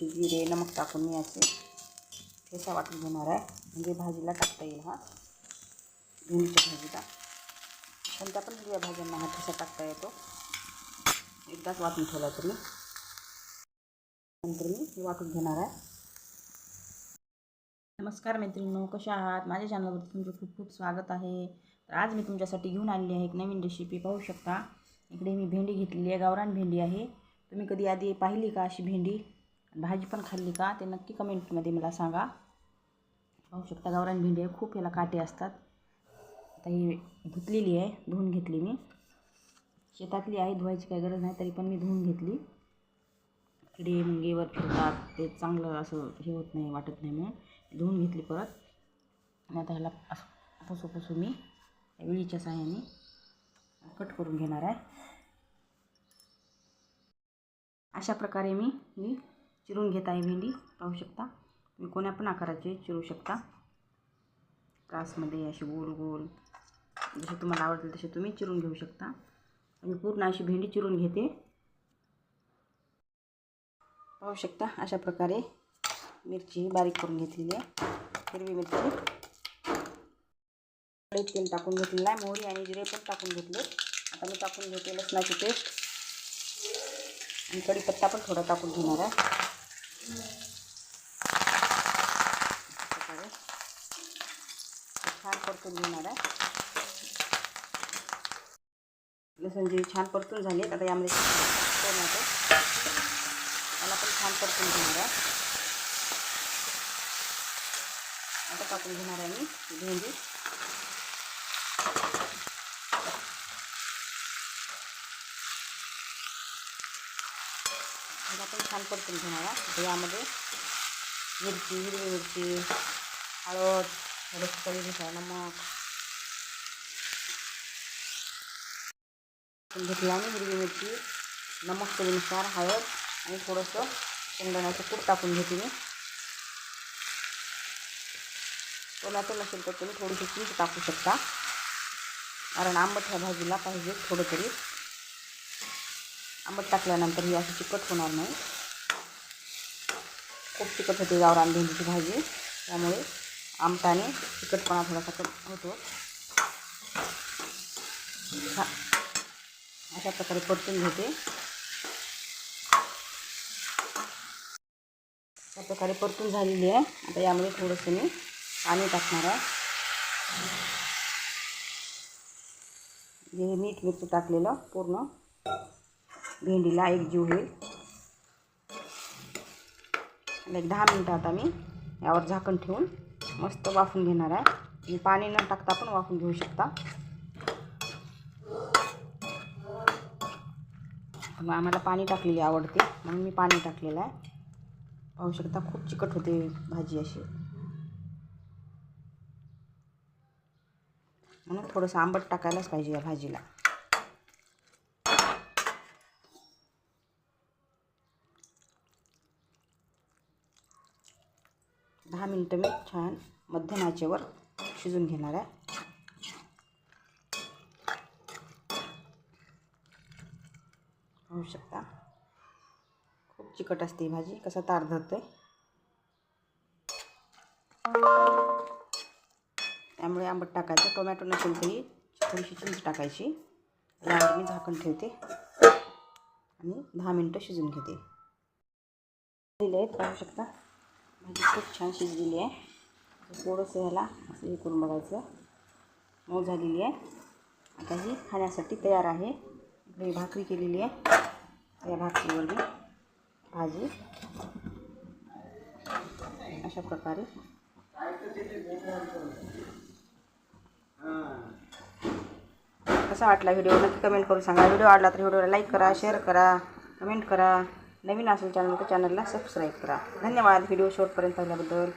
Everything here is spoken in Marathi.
थोडीशी जिरे, नमक टाकून मी असे ठेसा वाटून घेणार आहे. म्हणजे भाजीला टाकता येईल हा. भेंडीच्या भाजीला. कोणत्या पण हिरव्या भाज्यांना हा ठेसा टाकता येतो. एकदाच वाटून ठेवला तरी. नंतर मी हे वाटून घेणार आहे. नमस्कार मैत्रिणींनो, कशा आहात? माझ्या चॅनलवरती तुमचं खूप खूप स्वागत आहे. तर आज मी तुमच्यासाठी आलेली आहे एक नवीन रेसिपी पाहू शकता. इकडे मी भेंडी घेतलेली आहे. गावरान भेंडी आहे. तुम्ही कधी आधी पाहिली का अशी भेंडी? भाजी पण खाल्ली का? ते नक्की कमेंटमध्ये मला सांगा. पाहू शकता गावरान भेंडी आहे. खूप याला काटे असतात. आता ही धुतलेली आहे. धुवून घेतली मी. शेतातली आहे. धुवायची काही गरज नाही तरी पण मी धुवून घेतली. किडे मुंगेवर फिरतात. ते चांगलं असं हे होत नाही वाटत नाही म्हणून. धुवून घेतली परत. आणि आता ह्याला असं पुसू पुसू मी विळीच्या साह्याने कट करून घेणार आहे. अशा प्रकारे मी ही चिरून घेत आहे भेंडी. पाहू शकता. तुम्ही कोण्या पण आकाराचे चिरू शकता. कासमध्ये अशी गोल गोल जसे तुम्हाला आवडतील तसे तुम्ही चिरून घेऊ शकता. मी पूर्ण अशी भेंडी चिरून घेते. पाहू शकता अशा प्रकारे मिरची बारीक करून घेतलेली आहे. हिरवी मिरची. तेल टाकून घेतलेलं आहे. मोहरी आणि जिरे पण टाकून घेतले. आता मी टाकून घेते लसणाची पेस्ट. आणि कढीपत्ता पण थोडा टाकून घेणार आहे. प्रकारे छान परतून घेणार आहे. लसूण छान परतून झाले आता यामध्ये टोमॅटो. मला पण छान परतून घेणार आहे. आता टाकून घेणार आहे मी. भेंडी. आपण पण छान परतून घेणार यामध्ये मिरची हिरवी मिरची हळद थोडंसं चवीनुसार नमक घेतलं आणि हिरवी मिरची नमक चवीनुसार हळद आणि थोडंसं शेंगदाण्याचं कूट टाकून घेते मी. टोमॅटो नसेल तर तुम्ही थोडीशी चिंच टाकू शकता. कारण आंबट ह्या भाजीला पाहिजे थोडं तरी. आंबट टाकल्यानंतर ही अशी चिकट होणार नाही. खूप चिकट होते गावरान भेंडीची भाजी. त्यामुळे आमटाने चिकटपणा थोडासा कमी होतो. हा. अशा प्रकारे परतून घेते. अशा प्रकारे परतून झालेली आहे. आता यामध्ये थोडंसं मी पाणी टाकणार आहे. हे मीठ मिरची टाकलेलं पूर्ण. भेंडीला एक जीव होईल एक दहा मिनटं आता मी यावर झाकण ठेवून मस्त वाफून घेणार आहे. तुम्ही पाणी न टाकता पण वाफून घेऊ शकता. मग आम्हाला पाणी टाकलेली आवडते म्हणून मी पाणी टाकलेलं आहे. पाहू शकता खूप चिकट होते भाजी अशी. म्हणून थोडंसं आंबट टाकायलाच पाहिजे या भाजीला. दहा मिनटं मी छान मध्यम आचेवर शिजून घेणार आहे. पाहू शकता. खूप चिकट असते भाजी कसा तार धरतोय. त्यामुळे आंबट टाकायचं. टोमॅटो नसेल तरी थोडीशी चिंच टाकायची. यावर मी झाकण ठेवते. आणि दहा मिनटं शिजून घेते. दिले आहेत पाहू शकता. खूप छान शिजलेली आहे. थोडंसं ह्याला असं हे करून बघायचं. मऊ झालेली आहे. आता ही खाण्यासाठी तयार आहे. इकडे भाकरी केलेली आहे. या भाकरीवर मी भाजी. अशा प्रकारे. कसा वाटला व्हिडिओ? नक्की कमेंट करून सांगा. व्हिडिओ आवडला तर व्हिडिओला लाईक करा शेअर करा कमेंट करा. नवीन असेल चॅनल तर चॅनलला सबस्क्राईब करा. धन्यवाद. व्हिडिओ शॉर्टपर्यंत पाहिल्याबद्दल.